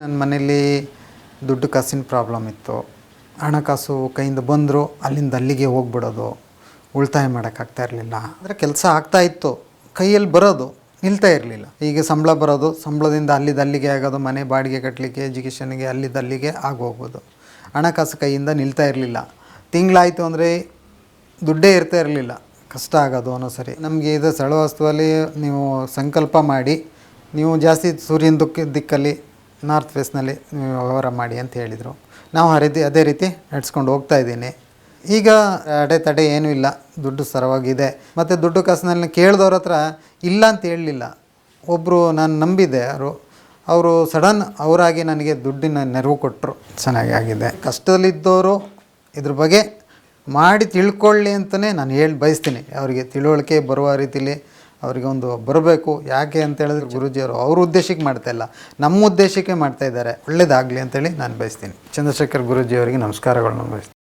ನನ್ನ ಮನೇಲಿ ದುಡ್ಡು ಕಾಸಿನ ಪ್ರಾಬ್ಲಮ್ ಇತ್ತು. ಹಣಕಾಸು ಕೈಯಿಂದ ಬಂದರು ಅಲ್ಲಿಂದ ಅಲ್ಲಿಗೆ ಹೋಗ್ಬಿಡೋದು. ಉಳಿತಾಯ ಮಾಡೋಕ್ಕಾಗ್ತಾ ಇರಲಿಲ್ಲ. ಅಂದರೆ ಕೆಲಸ ಆಗ್ತಾ ಇತ್ತು. ಕೈಯಲ್ಲಿ ಬರೋದು. ನಿಲ್ತಾ ಇರಲಿಲ್ಲ. ಈಗ ಸಂಬಳ ಬರೋದು. ಸಂಬಳದಿಂದ ಅಲ್ಲಿದ್ದು ಅಲ್ಲಿಗೆ ಆಗೋದು. ಮನೆ ಬಾಡಿಗೆ ಕಟ್ಟಲಿಕ್ಕೆ ಎಜುಕೇಷನ್ಗೆ ಅಲ್ಲಿದ್ದ ಅಲ್ಲಿಗೆ ಆಗೋಗ್ಬೋದು ಹಣಕಾಸು ಕೈಯಿಂದ ನಿಲ್ತಾ ಇರಲಿಲ್ಲ. ತಿಂಗಳಾಯಿತು ಅಂದರೆ ದುಡ್ಡೇ ಇರ್ತಾ ಇರಲಿಲ್ಲ. ಕಷ್ಟ ಆಗೋದು ಅನ್ನೋ ಸರಿ. ನಮಗೆ ಇದು ಸಳವಸ್ತುವಲ್ಲಿ ನೀವು ಸಂಕಲ್ಪ ಮಾಡಿ. ನೀವು ಜಾಸ್ತಿ ಸೂರ್ಯನ ದುಃಖ ದಿಕ್ಕಲ್ಲಿ ನಾರ್ತ್ ವೆಸ್ಟ್ನಲ್ಲಿ ನೀವು ವ್ಯವಹಾರ ಮಾಡಿ ಅಂತ ಹೇಳಿದರು. ನಾವು ಆ ರೀತಿ, ಅದೇ ರೀತಿ ನಡೆಸ್ಕೊಂಡು ಹೋಗ್ತಾ ಇದ್ದೀನಿ. ಈಗ ಅಡೆತಡೆ ಏನೂ ಇಲ್ಲ. ದುಡ್ಡು ಸರವಾಗಿದೆ. ಮತ್ತು ದುಡ್ಡು ಕಾಸಿನಲ್ಲಿ ಕೇಳಿದವ್ರ ಹತ್ರ ಇಲ್ಲ ಅಂತ ಹೇಳಲಿಲ್ಲ. ಒಬ್ಬರು ನಾನು ನಂಬಿದ್ದೆ ಅವರು ಅವರು ಸಡನ್ ಅವರಾಗಿ ನನಗೆ ದುಡ್ಡಿನ ನೆರವು ಕೊಟ್ಟರು. ಚೆನ್ನಾಗಿ ಆಗಿದೆ. ಕಷ್ಟದಲ್ಲಿದ್ದವರು ಇದ್ರ ಬಗ್ಗೆ ಮಾಡಿ ತಿಳ್ಕೊಳ್ಳಿ ಅಂತಲೇ ನಾನು ಹೇಳಿ ಬಯಸ್ತೀನಿ. ಅವರಿಗೆ ತಿಳುವಳಿಕೆ ಬರುವ ರೀತಿಲಿ ಅವರಿಗೆ ಒಂದು ಬರಬೇಕು, ಯಾಕೆ ಅಂತ ಹೇಳಿದ್ರೆ ಗುರುಜಿಯವರು ಅವ್ರ ಉದ್ದೇಶಕ್ಕೆ ಮಾಡ್ತಾ ಇಲ್ಲ. ನಮ್ಮ ಉದ್ದೇಶಕ್ಕೆ ಮಾಡ್ತಾ ಇದ್ದಾರೆ. ಒಳ್ಳೇದಾಗಲಿ ಅಂತೇಳಿ ನಾನು ಬಯಸ್ತೀನಿ. ಚಂದ್ರಶೇಖರ್ ಗುರುಜಿಯವರಿಗೆ ನಮಸ್ಕಾರಗಳನ್ನ ಬಯಸ್ತೀನಿ.